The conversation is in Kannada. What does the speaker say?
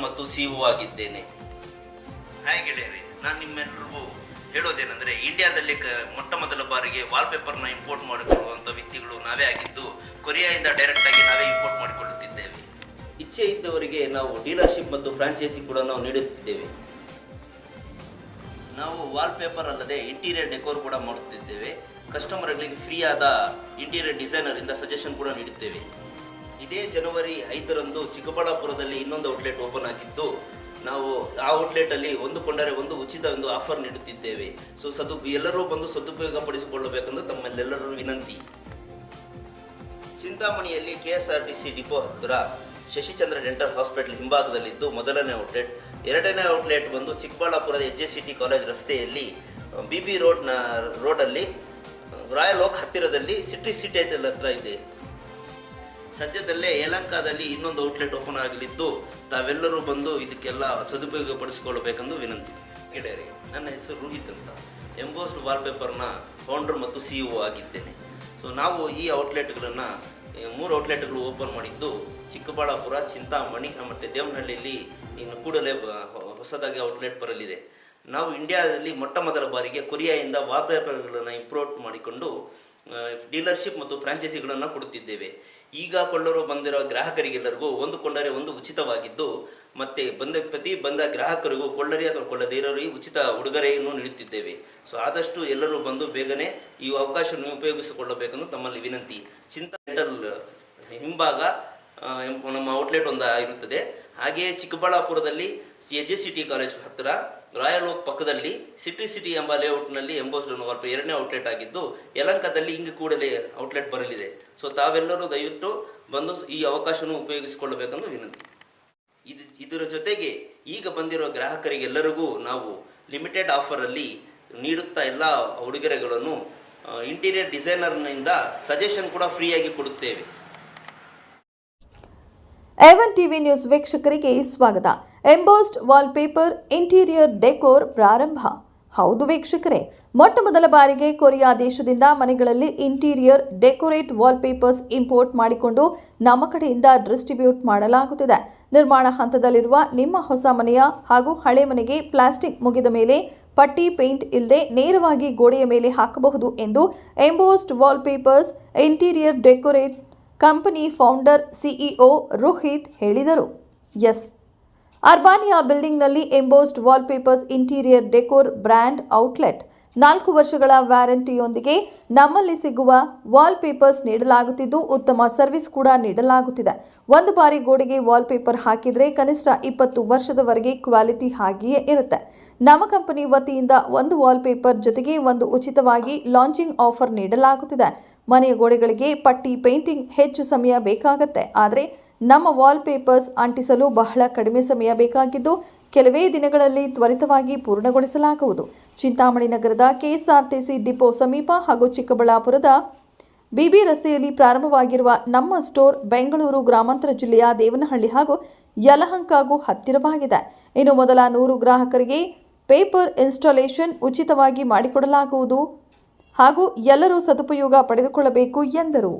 ಮತ್ತು ಸಿ ಆಗಿದ್ದೇನೆ. ಹಾಯ್ ಗೆಳೆಯರೆ ನಾನು ನಿಮ್ಮೆಲ್ಲರಿಗೂ ಹೇಳೋದೇನೆಂದರೆ ಇಂಡಿಯಾದಲ್ಲಿ ಕ ಮೊಟ್ಟ ಮೊದಲ ಬಾರಿಗೆ ವಾಲ್ಪೇಪರ್ನ ಇಂಪೋರ್ಟ್ ಮಾಡಿಕೊಳ್ಳುವಂಥ ವ್ಯಕ್ತಿಗಳು ನಾವೇ ಆಗಿದ್ದು ಕೊರಿಯಾದಿಂದ ಡೈರೆಕ್ಟಾಗಿ ನಾವೇ ಇಂಪೋರ್ಟ್ ಮಾಡಿಕೊಳ್ಳುತ್ತಿದ್ದೇವೆ. ಇಚ್ಛೆ ಇದ್ದವರಿಗೆ ನಾವು ಡೀಲರ್ಶಿಪ್ ಮತ್ತು ಫ್ರಾಂಚೈಸಿ ಕೂಡ ನಾವು ನೀಡುತ್ತಿದ್ದೇವೆ. ನಾವು ವಾಲ್ಪೇಪರ್ ಅಲ್ಲದೆ ಇಂಟೀರಿಯರ್ ಡೆಕೋರ್ ಕೂಡ ಮಾಡುತ್ತಿದ್ದೇವೆ. ಕಸ್ಟಮರ್ಗಳಿಗೆ ಫ್ರೀ ಆದ ಇಂಟೀರಿಯರ್ ಡಿಸೈನರಿಂದ ಸಜೆಷನ್ ಕೂಡ ನೀಡುತ್ತೇವೆ. ಇದೇ ಜನವರಿ ಐದರಂದು ಚಿಕ್ಕಬಳ್ಳಾಪುರದಲ್ಲಿ ಇನ್ನೊಂದು ಔಟ್ಲೆಟ್ ಓಪನ್ ಆಗಿದ್ದು ನಾವು ಆ ಔಟ್ಲೆಟಲ್ಲಿ ಒಂದು ಕೊಂಡರೆ ಒಂದು ಉಚಿತ ಒಂದು ಆಫರ್ ನೀಡುತ್ತಿದ್ದೇವೆ. ಸೊ ಸದು, ಎಲ್ಲರೂ ಬಂದು ಸದುಪಯೋಗ ಪಡಿಸಿಕೊಳ್ಳಬೇಕೆಂದು ತಮ್ಮಲ್ಲೆಲ್ಲರೂ ವಿನಂತಿ. ಚಿಂತಾಮಣಿಯಲ್ಲಿ K S R T C depot ಹತ್ತಿರ ಶಶಿಚಂದ್ರ ಡೆಂಟಲ್ ಹಾಸ್ಪಿಟಲ್ ಹಿಂಭಾಗದಲ್ಲಿದ್ದು ಮೊದಲನೇ ಔಟ್ಲೆಟ್. ಎರಡನೇ ಔಟ್ಲೆಟ್ ಬಂದು ಚಿಕ್ಕಬಳ್ಳಾಪುರದ H S C T college ರಸ್ತೆಯಲ್ಲಿ, ಬಿ ಬಿ ರೋಡ್ನ, ರೋಡಲ್ಲಿ ರಾಯಲ್ ಓಕ್ ಹತ್ತಿರದಲ್ಲಿ ಸಿಟಿ ಸಿಟಿ ಹತ್ರ ಇದೆ. ಸದ್ಯದಲ್ಲೇ ಯಲಂಕಾದಲ್ಲಿ ಇನ್ನೊಂದು ಔಟ್ಲೆಟ್ ಓಪನ್ ಆಗಲಿದ್ದು, ತಾವೆಲ್ಲರೂ ಬಂದು ಇದಕ್ಕೆಲ್ಲ ಸದುಪಯೋಗ ಪಡಿಸಿಕೊಳ್ಳಬೇಕೆಂದು ವಿನಂತಿ ಗೆಳೆಯರೆ ನನ್ನ ಹೆಸರು ರೋಹಿತ್ ಅಂತ. ಎಂಬೋಸ್ಡ್ ವಾಲ್ಪೇಪರ್ನ ಫೌಂಡರ್ ಮತ್ತು ಸಿ ಇ ಆಗಿದ್ದೇನೆ. ಸೊ ನಾವು ಈ ಔಟ್ಲೆಟ್ಗಳನ್ನು ಮೂರು ಔಟ್ಲೆಟ್ಗಳು ಓಪನ್ ಮಾಡಿದ್ದು, ಚಿಕ್ಕಬಳ್ಳಾಪುರ, ಚಿಂತಾಮಣಿ, ಮತ್ತು ದೇವನಹಳ್ಳಿಯಲ್ಲಿ ಇನ್ನು ಕೂಡಲೇ ಹೊಸದಾಗಿ ಔಟ್ಲೆಟ್ ಬರಲಿದೆ. ನಾವು ಇಂಡಿಯಾದಲ್ಲಿ ಮೊಟ್ಟ ಮೊದಲ ಬಾರಿಗೆ ಕೊರಿಯಾದಿಂದ ವಾಲ್ಪೇಪರ್ಗಳನ್ನು ಇಂಪೋರ್ಟ್ ಮಾಡಿಕೊಂಡು ಡೀಲರ್ಶಿಪ್ ಮತ್ತು ಫ್ರಾಂಚೈಸಿಗಳನ್ನು ಕೊಡುತ್ತಿದ್ದೇವೆ. ಈಗ ಕೊಳ್ಳರು ಬಂದಿರೋ ಗ್ರಾಹಕರಿಗೆಲ್ಲರಿಗೂ ಒಂದು ಕೊಂಡರೆ ಒಂದು ಉಚಿತವಾಗಿದ್ದು, ಮತ್ತೆ ಬಂದ ಪ್ರತಿ ಬಂದ ಗ್ರಾಹಕರಿಗೂ ಕೊಳ್ಳರಿ ಅಥವಾ ಕೊಳ್ಳದೇ ಉಚಿತ ಉಡುಗೊರೆಯನ್ನು ನೀಡುತ್ತಿದ್ದೇವೆ. ಸೊ ಆದಷ್ಟು ಎಲ್ಲರೂ ಬಂದು ಬೇಗನೆ ಈ ಅವಕಾಶವನ್ನು ಉಪಯೋಗಿಸಿಕೊಳ್ಳಬೇಕೆಂದು ತಮ್ಮಲ್ಲಿ ವಿನಂತಿ. ಚಿಂತಾ ಹಿಂಭಾಗ ನಮ್ಮ ಔಟ್ಲೆಟ್ ಒಂದು ಇರುತ್ತದೆ. ಹಾಗೆಯೇ ಚಿಕ್ಕಬಳ್ಳಾಪುರದಲ್ಲಿ ಸಿ ಎಚ್ ಸಿಟಿ ಕಾಲೇಜ್ ಹತ್ತಿರ ರಾಯಲ್ ಓಕ್ ಪಕ್ಕದಲ್ಲಿ ಸಿಟಿ ಸಿಟಿ ಎಂಬ ಲೇಔಟ್ನಲ್ಲಿ ಎಂಬೋಸ್ಡ್ ವರ್ಪ್ ಎರಡನೇ ಔಟ್ಲೆಟ್ ಆಗಿದ್ದು, ಯಲಂಕದಲ್ಲಿ ಹಿಂಗೆ ಕೂಡಲೇ ಔಟ್ಲೆಟ್ ಬರಲಿದೆ. ಸೊ ತಾವೆಲ್ಲರೂ ದಯವಿಟ್ಟು ಬಂದು ಈ ಅವಕಾಶವನ್ನು ಉಪಯೋಗಿಸಿಕೊಳ್ಳಬೇಕೆಂದು ವಿನಂತಿ. ಇದು, ಇದರ ಜೊತೆಗೆ ಈಗ ಬಂದಿರುವ ಗ್ರಾಹಕರಿಗೆಲ್ಲರಿಗೂ ನಾವು ಲಿಮಿಟೆಡ್ ಆಫರಲ್ಲಿ ನೀಡುತ್ತಾ ಎಲ್ಲ ಉಡುಗೆರೆಗಳನ್ನು ಇಂಟೀರಿಯರ್ ಡಿಸೈನರ್ನಿಂದ ಸಜೆಷನ್ ಕೂಡ ಫ್ರೀಯಾಗಿ ಕೊಡುತ್ತೇವೆ. ಎವನ್ ಟಿವಿ ನ್ಯೂಸ್ ವೀಕ್ಷಕರಿಗೆ ಸ್ವಾಗತ. ಎಂಬೋಸ್ಡ್ ವಾಲ್ಪೇಪರ್, ಇಂಟೀರಿಯರ್ ಡೆಕೋರ್ ಪ್ರಾರಂಭ. ಹೌದು ವೀಕ್ಷಕರೇ, ಮೊಟ್ಟ ಮೊದಲ ಬಾರಿಗೆ ಕೊರಿಯಾ ದೇಶದಿಂದ ಮನೆಗಳಲ್ಲಿ ಇಂಟೀರಿಯರ್ ಡೆಕೋರೇಟ್ ವಾಲ್ಪೇಪರ್ಸ್ ಇಂಪೋರ್ಟ್ ಮಾಡಿಕೊಂಡು ನಮ್ಮ ಕಡೆಯಿಂದ ಡಿಸ್ಟ್ರಿಬ್ಯೂಟ್ ಮಾಡಲಾಗುತ್ತಿದೆ. ನಿರ್ಮಾಣ ಹಂತದಲ್ಲಿರುವ ನಿಮ್ಮ ಹೊಸ ಮನೆಯ ಹಾಗೂ ಹಳೆ ಮನೆಗೆ ಪ್ಲಾಸ್ಟಿಕ್ ಮುಗಿದ ಮೇಲೆ ಪಟ್ಟಿ, ಪೇಂಟ್ ಇಲ್ಲದೆ ನೇರವಾಗಿ ಗೋಡೆಯ ಮೇಲೆ ಹಾಕಬಹುದು ಎಂದು embossed wallpapers, interior decorate company founder CEO Rohit ಹೇಳಿದರು. S. Urbania ಬಿಲ್ಡಿಂಗ್ನಲ್ಲಿ embossed wallpapers interior decor brand outlet ನಾಲ್ಕು ವರ್ಷಗಳ ವ್ಯಾರಂಟಿಯೊಂದಿಗೆ ನಮ್ಮಲ್ಲಿ ಸಿಗುವ ವಾಲ್ಪೇಪರ್ಸ್ ನೀಡಲಾಗುತ್ತಿದ್ದು ಉತ್ತಮ ಸರ್ವಿಸ್ ಕೂಡ ನೀಡಲಾಗುತ್ತಿದೆ. ಒಂದು ಬಾರಿ ಗೋಡೆಗೆ ವಾಲ್ಪೇಪರ್ ಹಾಕಿದರೆ ಕನಿಷ್ಠ ಇಪ್ಪತ್ತು ವರ್ಷದವರೆಗೆ ಕ್ವಾಲಿಟಿ ಹಾಗೆಯೇ ಇರುತ್ತೆ. ನಮ್ಮ ಕಂಪನಿ ವತಿಯಿಂದ ಒಂದು ವಾಲ್ಪೇಪರ್ ಜೊತೆಗೆ ಒಂದು ಉಚಿತವಾಗಿ ಲಾಂಚಿಂಗ್ ಆಫರ್ ನೀಡಲಾಗುತ್ತಿದೆ. ಮನೆಯ ಗೋಡೆಗಳಿಗೆ ಪಟ್ಟಿ, ಪೇಂಟಿಂಗ್ ಹೆಚ್ಚು ಸಮಯ ಬೇಕಾಗುತ್ತೆ. ಆದರೆ ನಮ್ಮ ವಾಲ್ಪೇಪರ್ಸ್ ಅಂಟಿಸಲು ಬಹಳ ಕಡಿಮೆ ಸಮಯ ಬೇಕಾಗಿದ್ದು ಕೆಲವೇ ದಿನಗಳಲ್ಲಿ ತ್ವರಿತವಾಗಿ ಪೂರ್ಣಗೊಳಿಸಲಾಗುವುದು. ಚಿಂತಾಮಣಿ ನಗರದ ಕೆಎಸ್ಆರ್ಟಿಸಿ ಡಿಪೋ ಸಮೀಪ ಹಾಗೂ ಚಿಕ್ಕಬಳ್ಳಾಪುರದ ಬಿಬಿ ರಸ್ತೆಯಲ್ಲಿ ಪ್ರಾರಂಭವಾಗಿರುವ ನಮ್ಮ ಸ್ಟೋರ್ ಬೆಂಗಳೂರು ಗ್ರಾಮಾಂತರ ಜಿಲ್ಲೆಯ ದೇವನಹಳ್ಳಿ ಹಾಗೂ ಯಲಹಂಕಾಗೂ ಹತ್ತಿರವಾಗಿದೆ. ಇನ್ನು ಮೊದಲ ನೂರು ಗ್ರಾಹಕರಿಗೆ ಪೇಪರ್ ಇನ್ಸ್ಟಾಲೇಷನ್ ಉಚಿತವಾಗಿ ಮಾಡಿಕೊಡಲಾಗುವುದು ಹಾಗೂ ಎಲ್ಲರೂ ಸದುಪಯೋಗ ಪಡೆದುಕೊಳ್ಳಬೇಕು ಎಂದರು.